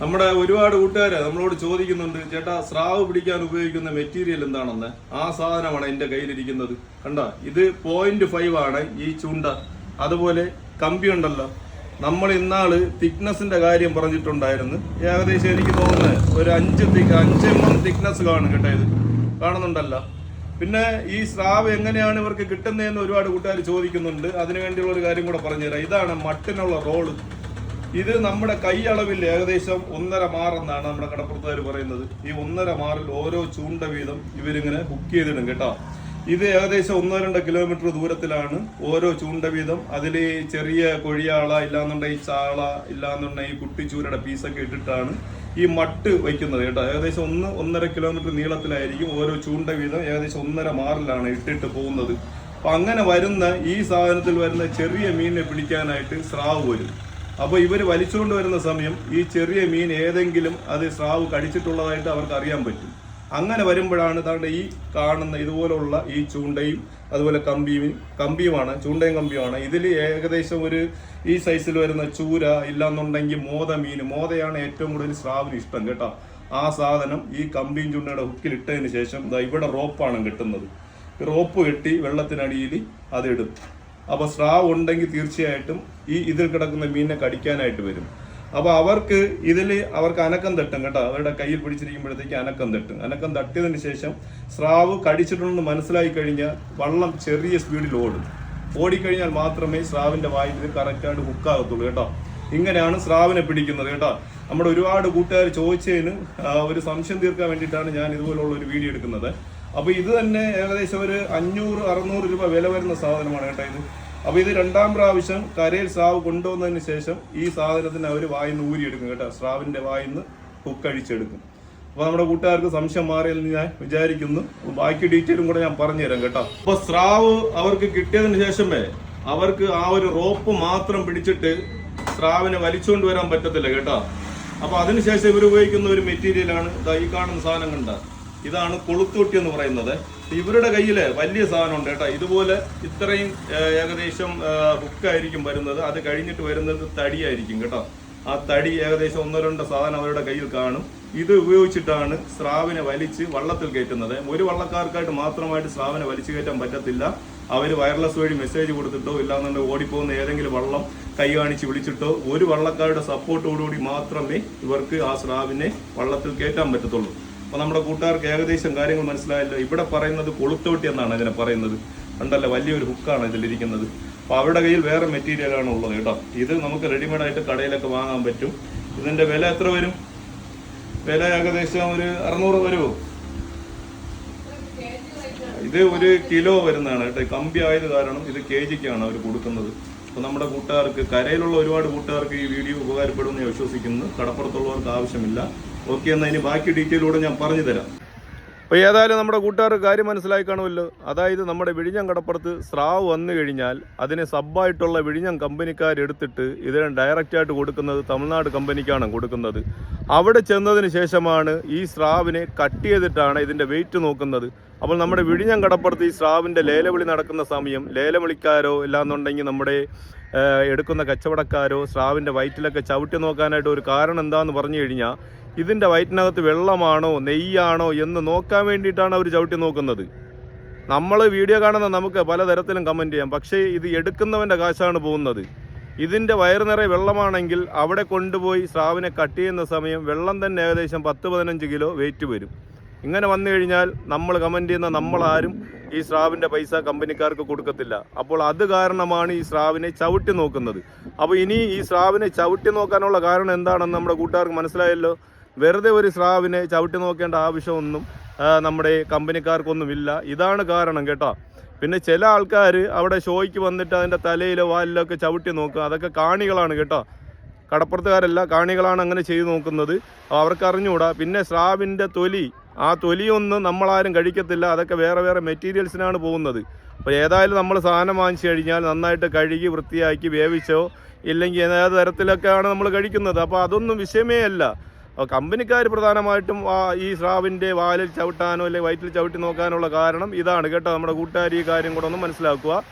നമ്മുടെ ഒരുപാട് കൂട്ടുകാരെ നമ്മളോട് ചോദിക്കുന്നുണ്ട് ചേട്ടാ സ്രാവ് പിടിക്കാൻ ഉപയോഗിക്കുന്ന മെറ്റീരിയൽ എന്താണെന്ന്? ആ സാധനമാണ് എന്റെ കയ്യിലിരിക്കുന്നത്. കണ്ട? ഇത് പോയിന്റ് ഫൈവ് ആണ് ഈ ചൂണ്ട. അതുപോലെ കമ്പി ഉണ്ടല്ലോ. നമ്മൾ ഇന്നാൾ തിക്നെസിന്റെ കാര്യം പറഞ്ഞിട്ടുണ്ടായിരുന്നു. ഏകദേശം എനിക്ക് തോന്നുന്നത് ഒരു അഞ്ച് തിക് അഞ്ച് എം എം തിക്നെസ് കാണും കേട്ടോ ഇത്. കാണുന്നുണ്ടല്ലോ. പിന്നെ ഈ സ്രാവ് എങ്ങനെയാണ് ഇവർക്ക് കിട്ടുന്നതെന്ന് ഒരുപാട് കൂട്ടുകാർ ചോദിക്കുന്നുണ്ട്. അതിനു വേണ്ടിയുള്ള ഒരു കാര്യം കൂടെ പറഞ്ഞുതരാം. ഇതാണ് മട്ടിനുള്ള റോൾ ഇത് നമ്മുടെ കൈ അളവിൽ ഏകദേശം ഒന്നര മാറെന്നാണ് നമ്മുടെ കടപ്പുറത്തുകാർ പറയുന്നത്. ഈ ഒന്നര മാറിൽ ഓരോ ചൂണ്ട വീതം ഇവരിങ്ങനെ ബുക്ക് ചെയ്തിടും കേട്ടോ. ഇത് ഏകദേശം ഒന്നോ രണ്ടോ കിലോമീറ്റർ ദൂരത്തിലാണ് ഓരോ ചൂണ്ട വീതം. അതിൽ ചെറിയ കൊഴിയാള ഇല്ലാന്നുണ്ടെങ്കിൽ ചാള ഇല്ലാന്നുണ്ടെങ്കിൽ കുട്ടിച്ചൂരയുടെ പീസൊക്കെ ഇട്ടിട്ടാണ് ഈ മട്ട് വയ്ക്കുന്നത് കേട്ടോ. ഏകദേശം ഒന്ന് ഒന്നര കിലോമീറ്റർ നീളത്തിലായിരിക്കും ഓരോ ചൂണ്ട വീതം ഏകദേശം ഒന്നര മാറിലാണ് ഇട്ടിട്ട് പോകുന്നത്. അപ്പൊ അങ്ങനെ വരുന്ന ഈ സാധനത്തിൽ വരുന്ന ചെറിയ മീനിനെ പിടിക്കാനായിട്ട് സ്രാവ് വരും. അപ്പോൾ ഇവർ വലിച്ചുകൊണ്ട് വരുന്ന സമയം ഈ ചെറിയ മീൻ ഏതെങ്കിലും അത് സ്രാവ് കടിച്ചിട്ടുള്ളതായിട്ട് അവർക്ക് അറിയാൻ പറ്റും. അങ്ങനെ വരുമ്പോഴാണ് താണ്ട് ഈ കാണുന്ന ഇതുപോലുള്ള ഈ ചൂണ്ടയും അതുപോലെ കമ്പിയും കമ്പിയുമാണ് ചൂണ്ടയും കമ്പിയുമാണ്. ഇതിൽ ഏകദേശം ഒരു ഈ സൈസിൽ വരുന്ന ചൂര ഇല്ലാന്നുണ്ടെങ്കിൽ മോത മീൻ മോതയാണ് ഏറ്റവും കൂടുതൽ സ്രാവിന് ഇഷ്ടം കേട്ടോ. ആ സാധനം ഈ കമ്പിയും ചൂണ്ടയുടെ ഹുക്കിൽ ഇട്ടതിന് ശേഷം ഇവിടെ റോപ്പാണ് കിട്ടുന്നത്. റോപ്പ് കെട്ടി വെള്ളത്തിനടിയിൽ അതിടും അപ്പൊ സ്രാവ് ഉണ്ടെങ്കിൽ തീർച്ചയായിട്ടും ഈ ഇതിൽ കിടക്കുന്ന മീനിനെ കടിക്കാനായിട്ട് വരും. അപ്പോൾ അവർക്ക് ഇതിൽ അവർക്ക് അനക്കം തട്ടും കേട്ടോ. അവരുടെ കയ്യിൽ പിടിച്ചിരിക്കുമ്പോഴത്തേക്ക് അനക്കം തട്ടും. അനക്കം തട്ടിയതിന് ശേഷം സ്രാവ് കടിച്ചിട്ടുണ്ടെന്ന് മനസ്സിലായി കഴിഞ്ഞാൽ വള്ളം ചെറിയ സ്പീഡിൽ ഓടും. ഓടിക്കഴിഞ്ഞാൽ മാത്രമേ സ്രാവിന്റെ വായിൽ കറക്റ്റായിട്ട് ഹുക്കാകത്തുള്ളൂ കേട്ടോ. ഇങ്ങനെയാണ് സ്രാവിനെ പിടിക്കുന്നത് കേട്ടോ. നമ്മുടെ ഒരുപാട് കൂട്ടുകാർ ചോദിച്ചതിന് ഒരു സംശയം തീർക്കാൻ വേണ്ടിയിട്ടാണ് ഞാൻ ഇതുപോലുള്ള ഒരു വീഡിയോ എടുക്കുന്നത്. അപ്പൊ ഇത് തന്നെ ഏകദേശം ഒരു അഞ്ഞൂറ് അറുന്നൂറ് രൂപ വില വരുന്ന സാധനമാണ് കേട്ടോ ഇത്. അപ്പോൾ ഇത് രണ്ടാം പ്രാവശ്യം കരയിൽ സ്രാവ് കൊണ്ടുവന്നതിന് ശേഷം ഈ സാധനത്തിന് അവർ വായിന്ന് ഊരിയെടുക്കും കേട്ടോ. സ്രാവിന്റെ വായിന്ന് ഹുക്കഴിച്ചെടുക്കും അപ്പോൾ നമ്മുടെ കൂട്ടുകാർക്ക് സംശയം മാറിയെന്ന് ഞാൻ വിചാരിക്കുന്നു. ബാക്കി ഡീറ്റെയിലും കൂടെ ഞാൻ പറഞ്ഞുതരാം കേട്ടോ. അപ്പോൾ സ്രാവ് അവർക്ക് കിട്ടിയതിന് ശേഷമേ അവർക്ക് ആ ഒരു റോപ്പ് മാത്രം പിടിച്ചിട്ട് സ്രാവിനെ വലിച്ചുകൊണ്ട് വരാൻ പറ്റത്തില്ല കേട്ടോ. അപ്പൊ അതിനുശേഷം ഇവർ ഉപയോഗിക്കുന്ന ഒരു മെറ്റീരിയലാണ് ഈ കാണുന്ന സാധനം കണ്ട? ഇതാണ് കൊളുത്തൂട്ടി എന്ന് പറയുന്നത്. ഇവരുടെ കയ്യിൽ വലിയ സാധനം ഉണ്ട് കേട്ടോ. ഇതുപോലെ ഇത്രയും ഏകദേശം ഹുക്കായിരിക്കും വരുന്നത്. അത് കഴിഞ്ഞിട്ട് വരുന്നത് തടിയായിരിക്കും കേട്ടോ. ആ തടി ഏകദേശം ഒന്നോ രണ്ടോ സാധനം അവരുടെ കയ്യിൽ കാണും. ഇത് ഉപയോഗിച്ചിട്ടാണ് സ്രാവിനെ വലിച്ച് വള്ളത്തിൽ കയറ്റുന്നത്. ഒരു വള്ളക്കാർക്കായിട്ട് മാത്രമായിട്ട് സ്രാവിനെ വലിച്ചു കയറ്റാൻ പറ്റത്തില്ല. അവർ വയർലെസ് വഴി മെസ്സേജ് കൊടുത്തിട്ടോ ഇല്ലാന്നുണ്ടെങ്കിൽ ഓടിപ്പോകുന്ന ഏതെങ്കിലും വള്ളം കൈ കാണിച്ച് വിളിച്ചിട്ടോ ഒരു വള്ളക്കാരുടെ സപ്പോർട്ടോടുകൂടി മാത്രമേ ഇവർക്ക് ആ സ്രാവിനെ വള്ളത്തിൽ കയറ്റാൻ പറ്റത്തുള്ളൂ. അപ്പൊ നമ്മുടെ കൂട്ടുകാർക്ക് ഏകദേശം കാര്യങ്ങൾ മനസ്സിലായല്ലോ. ഇവിടെ പറയുന്നത് കൊളുത്തോട്ടി എന്നാണ് അതിനെ പറയുന്നത്. ഉണ്ടല്ലോ വലിയൊരു ഹുക്കാണ് ഇതിലിരിക്കുന്നത്. അപ്പോൾ അവരുടെ കയ്യിൽ വേറെ മെറ്റീരിയൽ ആണ് ഉള്ളത് കേട്ടോ. ഇത് നമുക്ക് റെഡിമെയ്ഡ് ആയിട്ട് കടയിലൊക്കെ വാങ്ങാൻ പറ്റും. ഇതിന്റെ വില എത്ര വരും? വില ഏകദേശം ഒരു അറുന്നൂറ് വരുമോ? ഇത് ഒരു കിലോ വരുന്നതാണ് കേട്ടോ. കമ്പി ആയത് കാരണം ഇത് കെ ജിക്കാണ് അവർ കൊടുക്കുന്നത്. അപ്പോൾ നമ്മുടെ കൂട്ടുകാർക്ക് കരയിലുള്ള ഒരുപാട് കൂട്ടുകാർക്ക് ഈ വീഡിയോ ഉപകാരപ്പെടുമെന്ന് ഞാൻ വിശ്വസിക്കുന്നു. കടപ്പുറത്തുള്ളവർക്ക് ആവശ്യമില്ല. ഓക്കെ എന്നാൽ ഇനി ബാക്കി ഡീറ്റെയിലൂടെ ഞാൻ പറഞ്ഞു തരാം. അപ്പോൾ ഏതായാലും നമ്മുടെ കൂട്ടുകാർ കാര്യം മനസ്സിലായി കാണുമല്ലോ. അതായത് നമ്മുടെ വിഴിഞ്ഞം കടപ്പുറത്ത് സ്രാവ് വന്നു കഴിഞ്ഞാൽ അതിനെ സബ്ബായിട്ടുള്ള വിഴിഞ്ഞം കമ്പനിക്കാരെടുത്തിട്ട് ഇതിനെ ഡയറക്റ്റായിട്ട് കൊടുക്കുന്നത് തമിഴ്നാട് കമ്പനിക്കാണ് കൊടുക്കുന്നത്. അവിടെ ചെന്നതിന് ശേഷമാണ് ഈ സ്രാവിനെ കട്ട് ചെയ്തിട്ടാണ് ഇതിന്റെ വെയിറ്റ് നോക്കുന്നത്. അപ്പോൾ നമ്മുടെ വിഴിഞ്ഞം കടപ്പുറത്ത് ഈ സ്രാവിന്റെ ലേലവിളി നടക്കുന്ന സമയം ലേലവിളിക്കാരോ ഇല്ലാന്നുണ്ടെങ്കിൽ നമ്മുടെ എടുക്കുന്ന കച്ചവടക്കാരോ സ്രാവിന്റെ വയറ്റിലൊക്കെ ചവിട്ടി നോക്കാനായിട്ട് ഒരു കാരണം എന്താണെന്ന് പറഞ്ഞു കഴിഞ്ഞാൽ ഇതിന്റെ വയറ്റിനകത്ത് വെള്ളമാണോ നെയ്യാണോ എന്ന് നോക്കാൻ വേണ്ടിയിട്ടാണ് അവർ ചവിട്ടി നോക്കുന്നത്. നമ്മൾ വീഡിയോ കാണുന്ന നമുക്ക് പലതരത്തിലും കമന്റ് ചെയ്യാം. പക്ഷേ ഇത് എടുക്കുന്നവന്റെ കാശാണ് പോകുന്നത്. ഇതിന്റെ വയറ് നിറയെ വെള്ളമാണെങ്കിൽ അവിടെ കൊണ്ടുപോയി സ്രാവിനെ കട്ട് ചെയ്യുന്ന സമയം വെള്ളം തന്നെ ഏകദേശം പത്ത് പതിനഞ്ച് കിലോ വെയിറ്റ് വരും. ഇങ്ങനെ വന്നു കഴിഞ്ഞാൽ നമ്മൾ കമന്റ് ചെയ്യുന്ന നമ്മളാരും ഈ സ്രാവിന്റെ പൈസ കമ്പനിക്കാർക്ക് കൊടുക്കത്തില്ല. അപ്പോൾ അത് കാരണമാണ് ഈ സ്രാവിനെ ചവിട്ടി നോക്കുന്നത്. അപ്പോൾ ഇനി ഈ സ്രാവിനെ ചവിട്ടി നോക്കാനുള്ള കാരണം എന്താണെന്ന് നമ്മുടെ കൂട്ടുകാർക്ക് മനസ്സിലായല്ലോ. വെറുതെ ഒരു സ്രാവിനെ ചവിട്ടി നോക്കേണ്ട ആവശ്യമൊന്നും നമ്മുടെ കമ്പനിക്കാർക്കൊന്നുമില്ല. ഇതാണ് കാരണം കേട്ടോ. പിന്നെ ചില ആൾക്കാർ അവിടെ ഷോയ്ക്ക് വന്നിട്ട് അതിന്റെ തലയിലോ വാലിലോ ഒക്കെ ചവിട്ടി നോക്കുക. അതൊക്കെ കാണികളാണ് കേട്ടോ. കടപ്പുറത്തുകാരല്ല കാണികളാണ് അങ്ങനെ ചെയ്തു നോക്കുന്നത്. അവർക്ക് അറിഞ്ഞുകൂടാ പിന്നെ സ്രാവിന്റെ തൊലി ആ തൊലിയൊന്നും നമ്മളാരും കഴിക്കത്തില്ല. അതൊക്കെ വേറെ വേറെ മെറ്റീരിയൽസിനാണ് പോകുന്നത്. അപ്പോൾ ഏതായാലും നമ്മൾ സാധനം വാങ്ങിച്ചു കഴിഞ്ഞാൽ നന്നായിട്ട് കഴുകി വൃത്തിയാക്കി വേവിച്ചോ ഇല്ലെങ്കിൽ ഏത് തരത്തിലൊക്കെയാണ് നമ്മൾ കഴിക്കുന്നത്. അപ്പോൾ അതൊന്നും വിഷയമേ അല്ല. കമ്പനിക്കാർ പ്രധാനമായിട്ടും ഈ സ്രാവിന്റെ വാലിൽ ചവിട്ടാനോ അല്ലെങ്കിൽ വയറ്റിൽ ചവിട്ടി നോക്കാനുള്ള കാരണം ഇതാണ്. കേട്ടോ നമ്മുടെ കൂട്ടുകാർ ഈ കാര്യം കൂടെ ഒന്ന് മനസ്സിലാക്കുക.